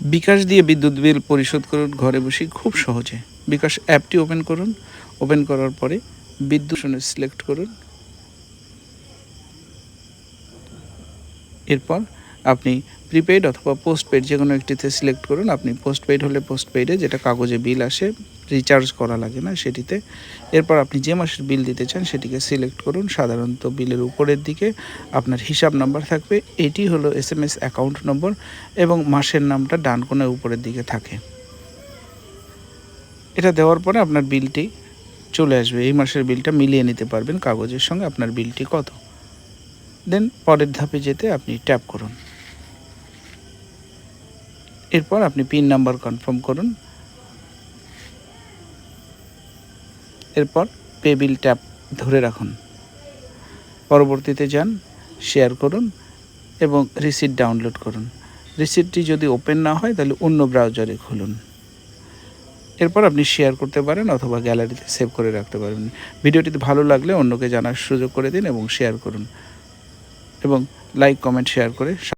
বিকাশ দিয়ে বিদ্যুৎ বিল পরিশোধ করুন ঘরে বসে খুব সহজে। বিকাশ অ্যাপটি ওপেন করুন। ওপেন করার পরে বিদ্যুৎ সিলেক্ট করুন। এরপর আপনি প্রিপেইড অথবা পোস্টপেড যে কোনো একটিতে সিলেক্ট করুন। আপনি পোস্টপেড হলে পোস্টপেডে যেটা কাগজে বিল আসে রিচার্জ করা লাগে না সেটিতে। এরপর আপনি যে মাসের বিল দিতে চান সেটিকে সিলেক্ট করুন। সাধারণত বিলের উপরের দিকে আপনার হিসাব নাম্বার থাকবে। এটি হলো এস এম এস অ্যাকাউন্ট নম্বর এবং মাসের নামটা ডান কোণায় উপরের দিকে থাকে। এটা দেওয়ার পরে আপনার বিলটি চলে আসবে। এই মাসের বিলটা মিলিয়ে নিতে পারবেন। কাগজের সঙ্গে আপনার বিলটি কত? দেন পরের ধাপে যেতে আপনি ট্যাপ করুন। এরপর আপনি পিন নাম্বার কনফার্ম করুন। এরপর পে বিল ট্যাপ ধরে রাখুন। পরবর্তীতে যান শেয়ার করুন এবং রিসিট ডাউনলোড করুন। রিসিটটি যদি ওপেন না হয়, তাহলে অন্য ব্রাউজারে খুলুন। এরপর আপনি শেয়ার করতে পারেন অথবা গ্যালারিতে সেভ করে রাখতে পারেন। ভিডিওটিতে ভালো লাগলে অন্যকে জানার সুযোগ করে দিন এবং শেয়ার করুন। এবং লাইক কমেন্ট শেয়ার করে